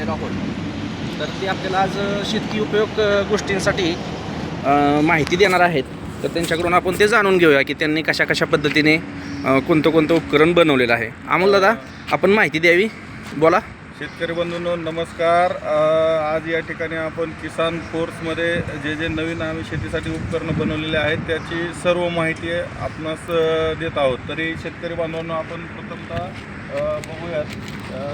आलेलो आहोत. तर ते आपल्याला आज शेतकी उपयोग गोष्टींसाठी माहिती देणार आहेत. तर त्यांच्याकडून आपण ते जाणून घेऊया की त्यांनी कशा कशा पद्धतीने कोणतं कोणतं उपकरण बनवलेलं आहे. अमोल दादा आपण माहिती द्यावी? बोला. शेतकरी बंधूंनो नमस्कार. आज या ठिकाणी आपण किसान फोर्समध्ये जे जे नवीन आम्ही शेतीसाठी उपकरणं बनवलेले आहेत त्याची सर्व माहिती आपणास देत आहोत. तरी शेतकरी बांधवांना आपण प्रथमतः बघूयात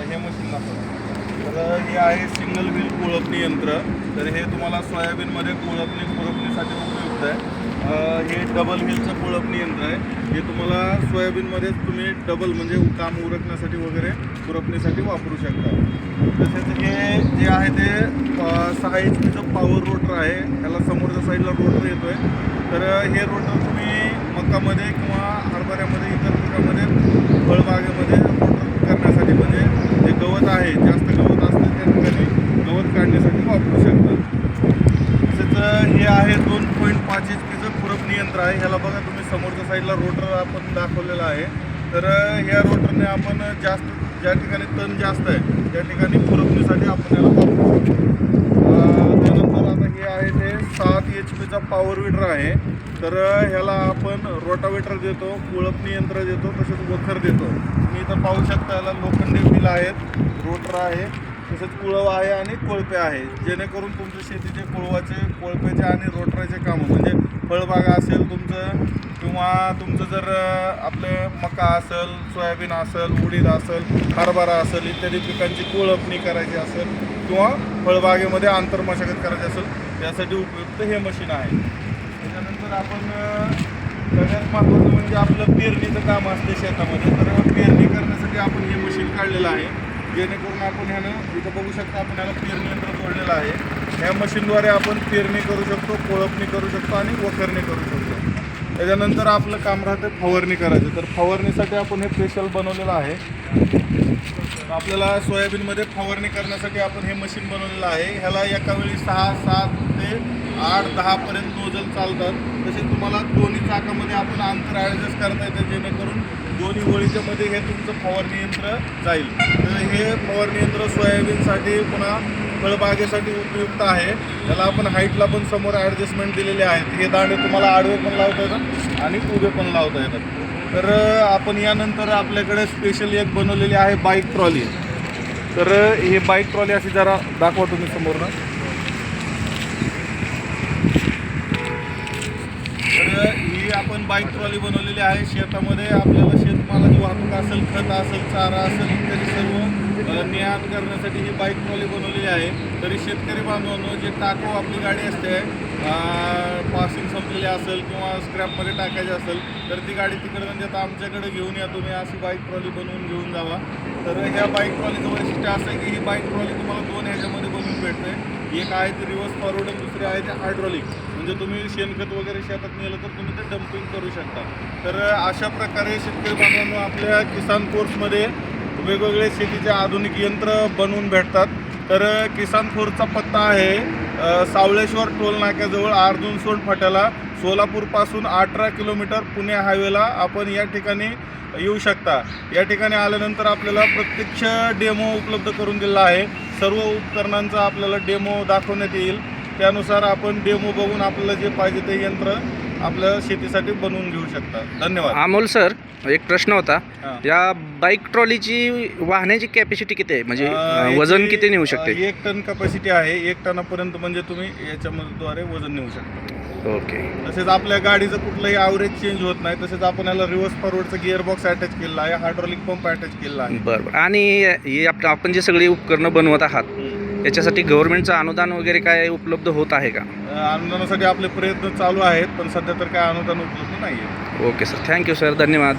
हे मशीन दाखवतो. तर हे आहे सिंगल व्हील कोळपणी यंत्र. तर हे तुम्हाला सोयाबीनमध्ये कोळपणी कोळपणीसाठी उपयुक्त आहे. हे डबल व्हीलचं कोळपणी यंत्र आहे. हे तुम्हाला सोयाबीनमध्येच तुम्ही डबल म्हणजे काम उरकण्यासाठी वगैरे खुरपणीसाठी वापरू शकता. तसेच हे जे आहे ते सहा एच पीचं पॉवर रोटर आहे. त्याला समोरच्या साईडला रोटर येतो आहे तर हे रोटर तुम्ही मकामध्ये किंवा हरभऱ्यामध्ये इतर पिकामध्ये फळबागेमध्ये रोटर करण्यासाठी म्हणजे जे गवत आहे जास्त गवत असतं त्या ठिकाणी गवत वापरू शकता. तसेच हे आहे दोन पॉईंट पाच एच पीचं खुरपणी नियंत्र आहे. ह्याला बघा तुम्ही समोरच्या साईडला रोटर आपण दाखवलेला आहे. तर ह्या रोटरने आपण जास्त ज्या ठिकाणी तण जास्त आहे त्या ठिकाणी खुरपणीसाठी आपण याला वापरू शकतो. त्यानंतर आता हे आहे ते सात एच पीचा पॉवर विडर आहे. तर ह्याला आपण रोटावेटर देतो कुळपणी यंत्र देतो तसेच वखर देतो. तुम्ही इथं पाहू शकता याला लोखंडी बिल आहेत रोटर आहे. तसेच कुळव आहे आणि कोळपे आहे. जेणेकरून तुमच्या शेतीचे कुळवाचे कोळपेचे आणि रोटराचे कामं म्हणजे फळबागा असेल तुमचं किंवा तुमचं जर आपलं मका असेल सोयाबीन असेल उडीद असेल हरभरा असेल इत्यादी पिकांची कोळपणी करायची असेल किंवा फळबागेमध्ये आंतरमशागत करायची असेल यासाठी उपयुक्त हे मशीन आहे. त्याच्यानंतर आपण सगळ्यात महत्त्वाचं म्हणजे आपलं पेरणीचं काम असते शेतामध्ये. तर पेरणी करण्यासाठी आपण हे मशीन काढलेलं आहे. जेणेकरून आपण ह्यानं इथं बघू शकता आपण ह्याला पेरणी यंत्र जोडलेलं आहे. ह्या मशीनद्वारे आपण पेरणी करू शकतो कोळपणी करू शकतो आणि वखरणी करू शकतो. त्याच्यानंतर आपलं काम राहतं फवारणी करायचं. तर फवारणीसाठी आपण हे स्पेशल बनवलेलं आहे. आपल्याला सोयाबीनमध्ये फवारणी करण्यासाठी आपण हे मशीन बनवलेलं आहे. ह्याला एकावेळी सहा सात ते आठ दहापर्यंत नोजल चालतात. तसेच तुम्हाला दोन्ही चाकामध्ये आपण अंतर ॲडजस्ट करता येतं जेणेकरून दोन्ही गोळीच्या मध्ये हे तुमचं फवारणी यंत्र जाईल. तर हे फवारणी यंत्र सोयाबीनसाठी पुन्हा फळबागेसाठी उपयुक्त आहे. त्याला आपण हाईटला पण समोर ॲडजस्टमेंट दिलेले आहेत. हे दाणे तुम्हाला आडवे पण लावता येतात आणि उभे पण लावता येतात. तर आपण यानंतर आपल्याकडे स्पेशल एक बनवलेली आहे बाईक ट्रॉली तर हे बाईक ट्रॉली अशी जरा दाखवा तुम्ही समोरनं. आपण बाईक ट्रॉली बनवलेली आहे. शेतामध्ये आपल्याला शेतमालाची वाहतूक असेल खत असेल चारा असेल इत्यादी सर्व ने करण्यासाठी ही बाईक ट्रॉली बनवलेली आहे. तरी शेतकरी बांधवांनो जे टाको आपली गाडी असते पासिंग संपलेली असेल किंवा स्क्रॅपमध्ये टाकायची असेल तर ती गाडी तिकडे म्हणजे आता आमच्याकडे घेऊन या तुम्ही. अशी बाईक ट्रॉली बनवून घेऊन जावा. तर ह्या बाईक ट्रॉलीचं वैशिष्ट्य असं आहे की ही बाईक ट्रॉली तुम्हाला दोन ह्याच्यामध्ये बनवून भेटते एक आहे ते रिव्हर्स फॉरवर्ड आणि दुसरी आहे ते हायड्रॉलिक म्हणजे तुम्ही शेणखत वगैरे शेतात नेलं तर तुम्ही ते डम्पिंग करू शकता. तर अशा प्रकारे शेतकरी बांधवांनो आपल्या किसान कोर्समध्ये वेगवेगळे शेतीचे आधुनिक यंत्र बनवून भेटतात. तर किसान फोर्सचा पत्ता आहे सावळेश्वर टोल नाक्याजवळ अर्जुन फाट्याला सोलापूरपासून अठरा किलोमीटर पुणे हायवेला आपण या ठिकाणी येऊ शकता. या ठिकाणी आल्यानंतर आपल्याला प्रत्यक्ष डेमो उपलब्ध करून दिला आहे. सर्व उपकरणांचा आपल्याला डेमो दाखवण्यात येईल. त्यानुसार आपण डेमो बघून आपल्याला जे पाहिजे ते यंत्र आपल्या शेतीसाठी बनवून घेऊ शकता. धन्यवाद. अमोल सर एक प्रश्न होता. हां. या बाईक ट्रॉलीची वाहण्याची कॅपॅसिटी किती आहे? म्हणजे अ, वजन किती नेऊ शकते? एक टन कपॅसिटी आहे. एक टनापर्यंत म्हणजे तुम्ही याच्याद्वारे वजन नेऊ शकता. ओके तसेच आपल्या गाडीचं कुठलंही ॲव्हरेज चेंज होत नाही. तसेच आपण याला रिव्हर्स फॉरवर्डचं गिअर बॉक्स अटॅच केलेला आहे. हायड्रॉलिक पंप अटॅच केलेला आहे. बरं बरं. आणि हे आपलं आपण जे सगळी उपकरणं बनवत आहात याच्यासाठी गव्हर्नमेंटचं अनुदान वगैरे काय उपलब्ध होत आहे का? अ, अनुदानासाठी आपले प्रयत्न चालू आहेत पण सध्या तर काय अनुदान उपलब्ध नाही आहे ओके सर थँक्यू सर धन्यवाद.